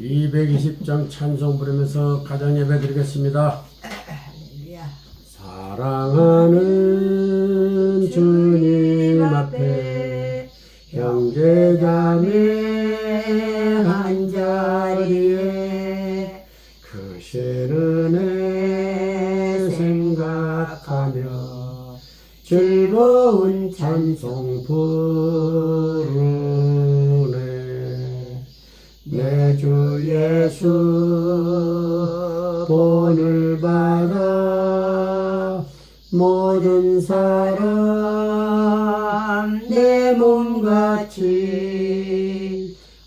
220장 찬송 부르면서 가정 예배 드리겠습니다. 사랑하는 주님 앞에 형제자매 한 자리에 크신 은혜 생각하며 즐거운 찬송 부르 내 주 예수 본을 받아 모든 사람 내 몸같이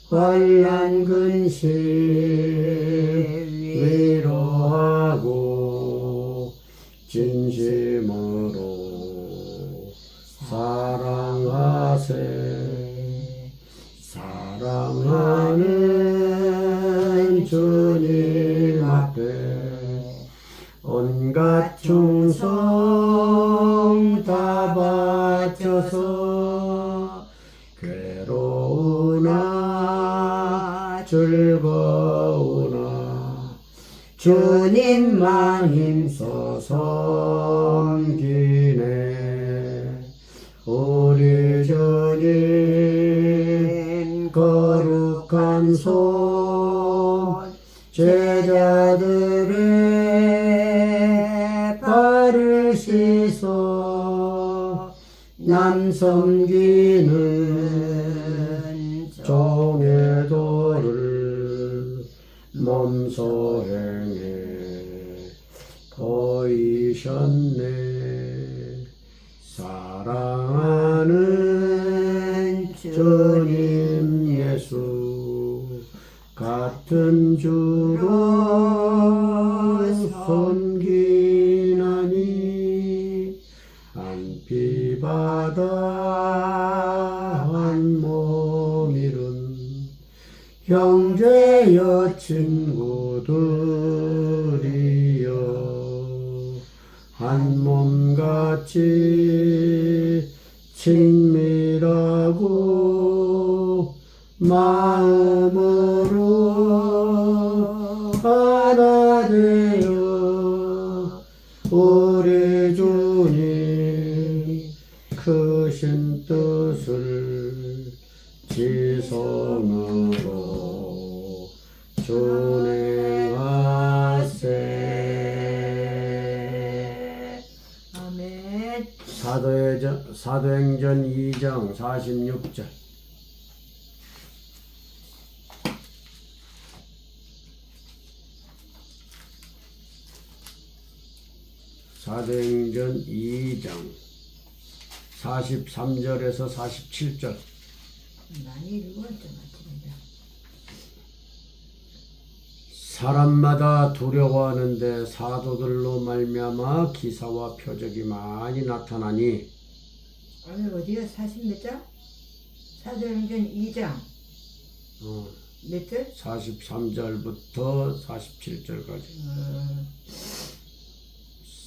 환란 근심 위로하고 진심으로 사랑하세 사랑하는 주님 앞에 온갖 충성 다 바쳐서 괴로우나 즐거우나 주님만 힘써 섬기네. 우리 주님 거룩한 손 제자들의 발을 씻어 남 섬기는 종의 도를 몸소 행해 보이셨네. 사랑 예수 같은 주로 섬기나니 안피바다 한 몸이룬 형제여 친구들이여 한 몸같이 친밀하고 마음으로 하나 되어 우리 주님 크신 뜻을 지성으로 준행하세 아멘. 사도행전, 사도행전 2장 46절 사도행전 2장 43절에서 47절 많이 읽었죠, 맞습니다. 사람마다 두려워하는데 사도들로 말미암아 기사와 표적이 많이 나타나니 오늘 어디가 40몇 장? 사도행전 2장 어, 몇 절? 43절부터 47절까지 어,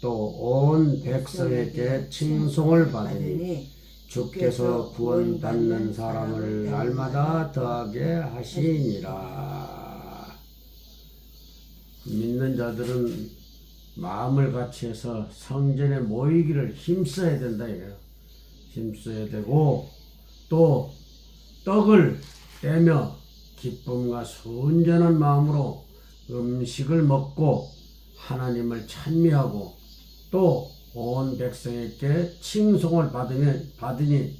또 온 백성에게 칭송을 받으니 주께서 구원 받는 사람을 날마다 더하게 하시니라. 믿는 자들은 마음을 같이 해서 성전에 모이기를 힘써야 된다 이거예요. 힘써야 되고 또 떡을 떼며 기쁨과 순전한 마음으로 음식을 먹고 하나님을 찬미하고 또 온 백성에게 칭송을 받으면 받으니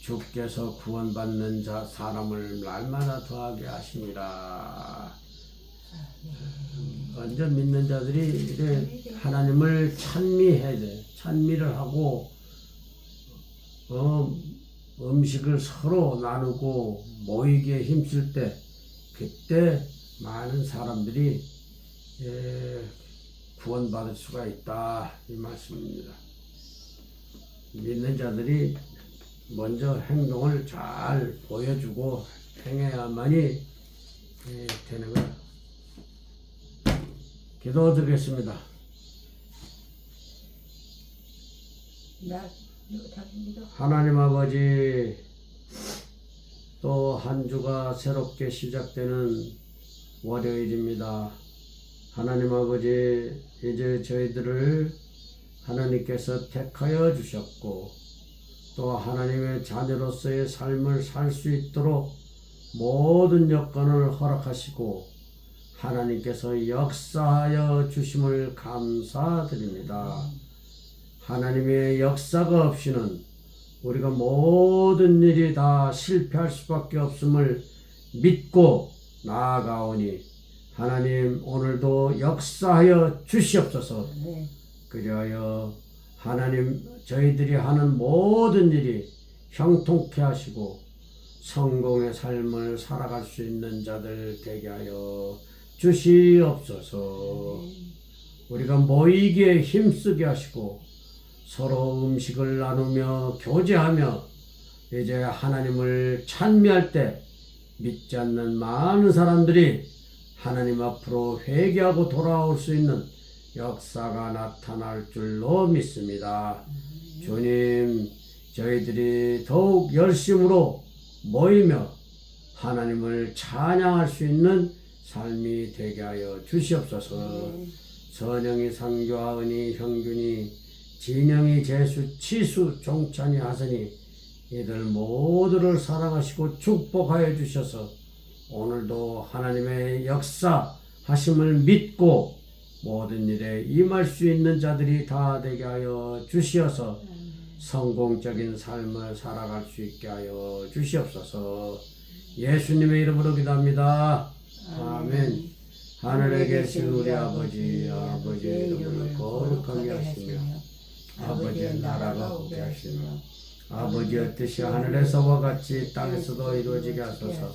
주께서 구원받는 자 사람을 날마다 더하게 하시니라. 완전 믿는 자들이 이제 하나님을 찬미해야 돼. 찬미를 하고 어, 음식을 서로 나누고 모이기에 힘쓸 때 그때 많은 사람들이 예, 구원받을 수가 있다 이 말씀입니다. 믿는 자들이 먼저 행동을 잘 보여주고 행해야만이 예, 되는 것. 기도 드리겠습니다. 나 당신도 하나님 아버지 또 한 주가 새롭게 시작되는 월요일입니다. 하나님 아버지 이제 저희들을 하나님께서 택하여 주셨고 또 하나님의 자녀로서의 삶을 살 수 있도록 모든 여건을 허락하시고 하나님께서 역사하여 주심을 감사드립니다. 하나님의 역사가 없이는 우리가 모든 일이 다 실패할 수밖에 없음을 믿고 나아가오니 하나님 오늘도 역사하여 주시옵소서. 네. 그리하여 하나님 저희들이 하는 모든 일이 형통케 하시고 성공의 삶을 살아갈 수 있는 자들 되게 하여 주시옵소서. 우리가 모이기에 힘쓰게 하시고 서로 음식을 나누며 교제하며 이제 하나님을 찬미할 때 믿지 않는 많은 사람들이 하나님 앞으로 회개하고 돌아올 수 있는 역사가 나타날 줄로 믿습니다. 주님, 저희들이 더욱 열심으로 모이며 하나님을 찬양할 수 있는 삶이 되게 하여 주시옵소서. 선영이 상교하 은이 형균이 진영이 재수 치수 종찬이 하선이 이들 모두를 사랑하시고 축복하여 주셔서 오늘도 하나님의 역사 하심을 믿고 모든 일에 임할 수 있는 자들이 다 되게 하여 주시어서 성공적인 삶을 살아갈 수 있게 하여 주시옵소서 예수님의 이름으로 기도합니다. 아멘. 하늘에 계신 우리 아버지, 아버지의 이름을 거룩하게 하시며, 아버지의 나라가 오게 하시며, 아버지의 뜻이 하늘에서와 같이 땅에서도 이루어지게 하소서.